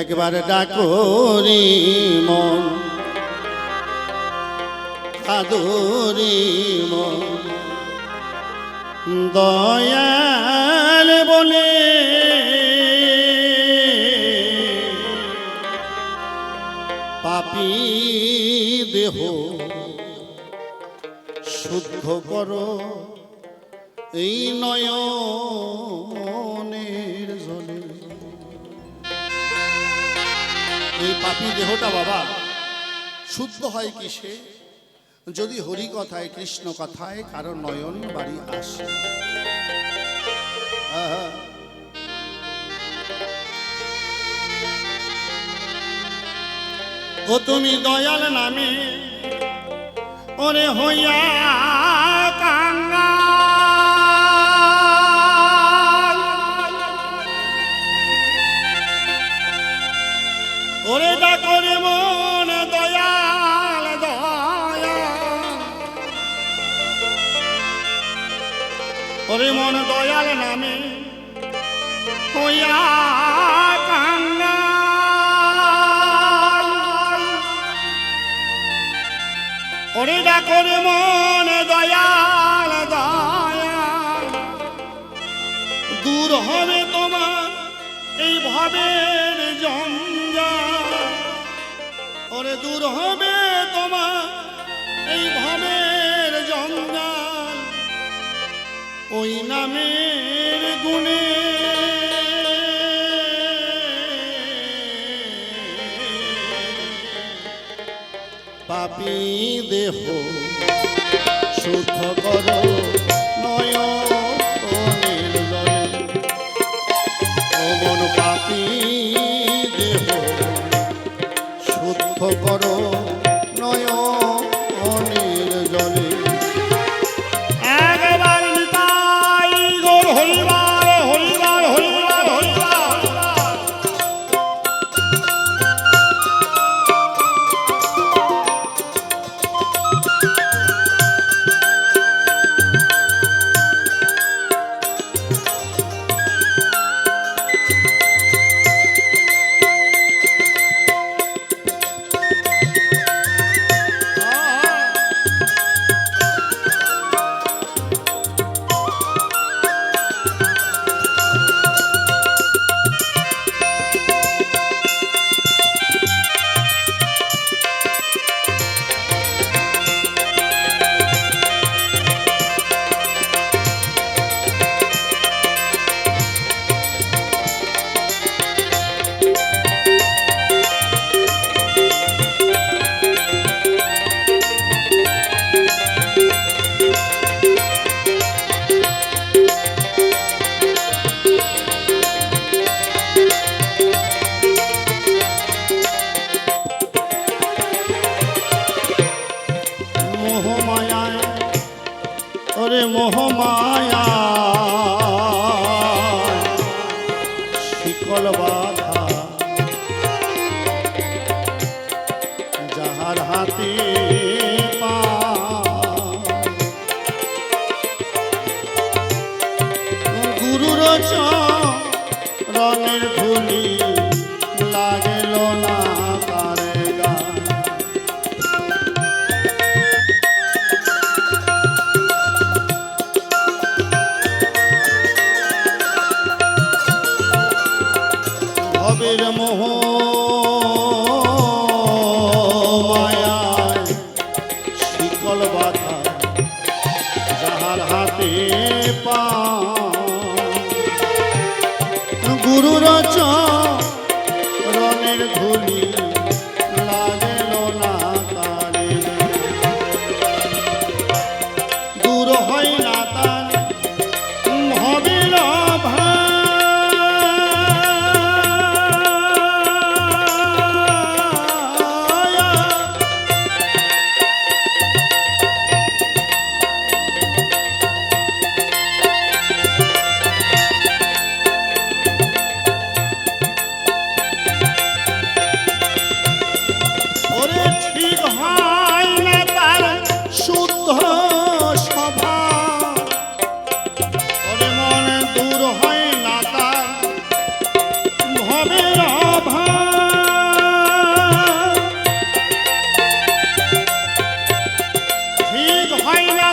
একবার ডাকরি মন আদরি মন। দয়াল বলে পাপি দেহ শুদ্ধ করো এই নয়নের জলে এই পাপি দেহটা বাবা, শুদ্ধ হয় কিসে? যদি হরি কথায় কৃষ্ণ কথায় কারও নয়ন বাড়ি আসে। ও তুমি দয়াল নামে, ওরে হইয়া ওরে মন দয়াল নামে হইয়া ডাকরে মন দয়াল দয়াল। দূর হবে তোমার এই ভাবের জঞ্জাল। ওরে দূর হবে তোমার এই ভাবের জঞ্জাল। ওই নামের গুণে। পাপি দেহ শুদ্ধ করো। மைனா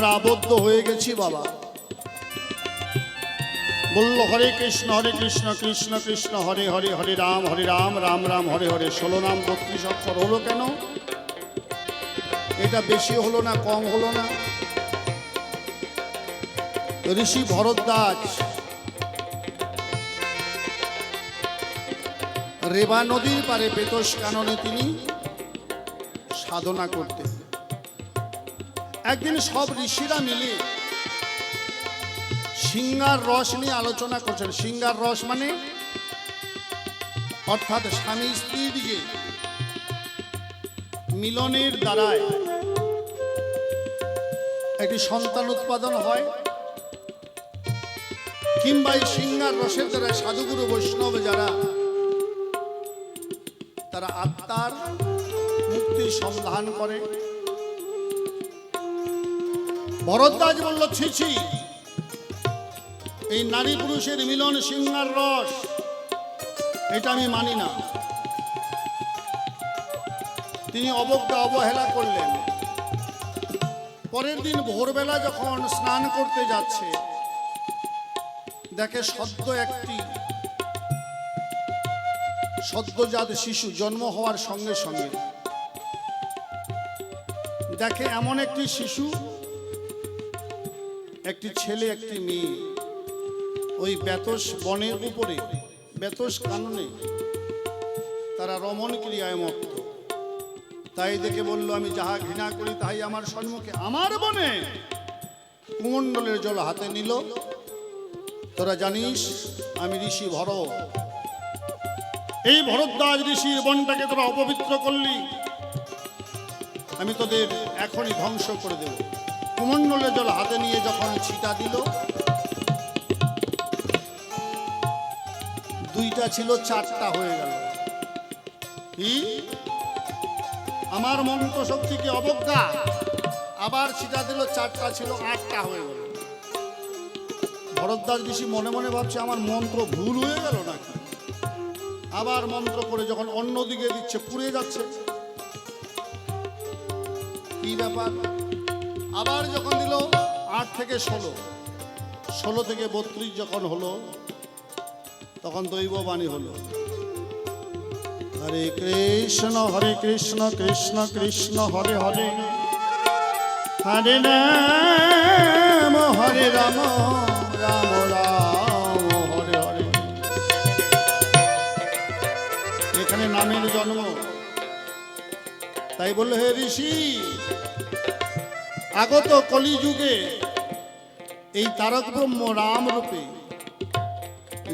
আমরা আবদ্ধ হয়ে গেছি বাবা। বলল, হরে কৃষ্ণ হরে কৃষ্ণ কৃষ্ণ কৃষ্ণ, হরে হরে হরে রাম হরে রাম রাম রাম, হরে হরে। ষোলো নাম বত্রিশ অক্ষর হলো কেন? এটা বেশি হলো না, কম হলো না? ঋষি ভরদ্বাজ, রেবা নদীর পারে বেতস কাননে তিনি সাধনা করতেন। একদিন সব ঋষিরা মিলে সিঙ্গার রস নিয়ে আলোচনা করছেন। সিঙ্গার রস মানে অর্থাৎ স্বামী স্ত্রীর যে মিলনের দ্বারায় একটি সন্তান উৎপাদন হয়, কিংবা এই সিঙ্গার রসের দ্বারা সাধুগুরু বৈষ্ণব যারা, তারা আত্মার মুক্তির সন্ধান করে। ভরদ্বাজ বলল, ছি ছি। এই নারী পুরুষের মিলন সিংহার রস, এটা আমি মানি না। তিনি অবজ্ঞা অবহেলা করলেন। পরের দিন ভোরবেলা যখন স্নান করতে যাচ্ছে, দেখে সদ্য একটি সদ্যজাত শিশু জন্ম হওয়ার সঙ্গে সঙ্গে দেখে এমন একটি শিশু একটি ছেলে, একটি মেয়ে। ওই বেতস বনের উপরে, বেতস কাননে তারা রমণ ক্রিয়ায় মত্ত। তাই দেখে বলল, আমি যাহা ঘৃণা করি তাই আমার সম্মুখে, আমার বনে। কুমণ্ডলের জল হাতে নিল। তোরা জানিস, আমি ঋষি ভর এই ভরদ্বাজ ঋষির বনটাকে তোরা অপবিত্র করলি। আমি তোদের এখনই ধ্বংস করে দেব। কুমণ্ডলের জল হাতে নিয়ে যখন ছিটা দিল, দুইটা ছিল, চারটা হয়ে গেল। কি? আমার মন্ত্র শক্তিকে অবজ্ঞা। আবার ছিটা দিল, চারটা ছিল, আটটা হয়ে গেল। ভরদ্বাজ ঋষি মনে মনে ভাবছে, আমার মন্ত্র ভুল হয়ে গেল নাকি? আবার মন্ত্র করে যখন অন্য দিকে দিচ্ছে, পুড়ে যাচ্ছে। কি ব্যাপার? আবার যখন দিল আট থেকে ষোলো ষোলো থেকে বত্রিশ যখন হলো, তখন দৈববাণী হলো। হরে কৃষ্ণ হরে কৃষ্ণ কৃষ্ণ কৃষ্ণ, হরে হরে। হরে রাম হরে রাম রাম রাম, হরে হরে। এখানে নামের জন্ম। তাই বলল, হে ঋষি আগত কলিযুগে এই তারক ব্রহ্ম রাম রূপে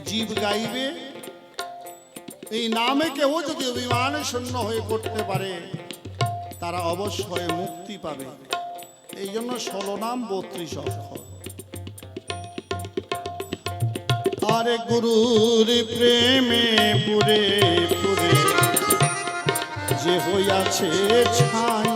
জীব গাইবে। এই নামে কেউ যদি অভিমান শূন্য হয়ে করতে পারে, তারা অবশ্যই মুক্তি পাবে। এই জন্য ষোলো নাম বত্রিশ অক্ষর। আরে গুরুর প্রেমে পুরে পুরে যে হইয়াছে ছাই।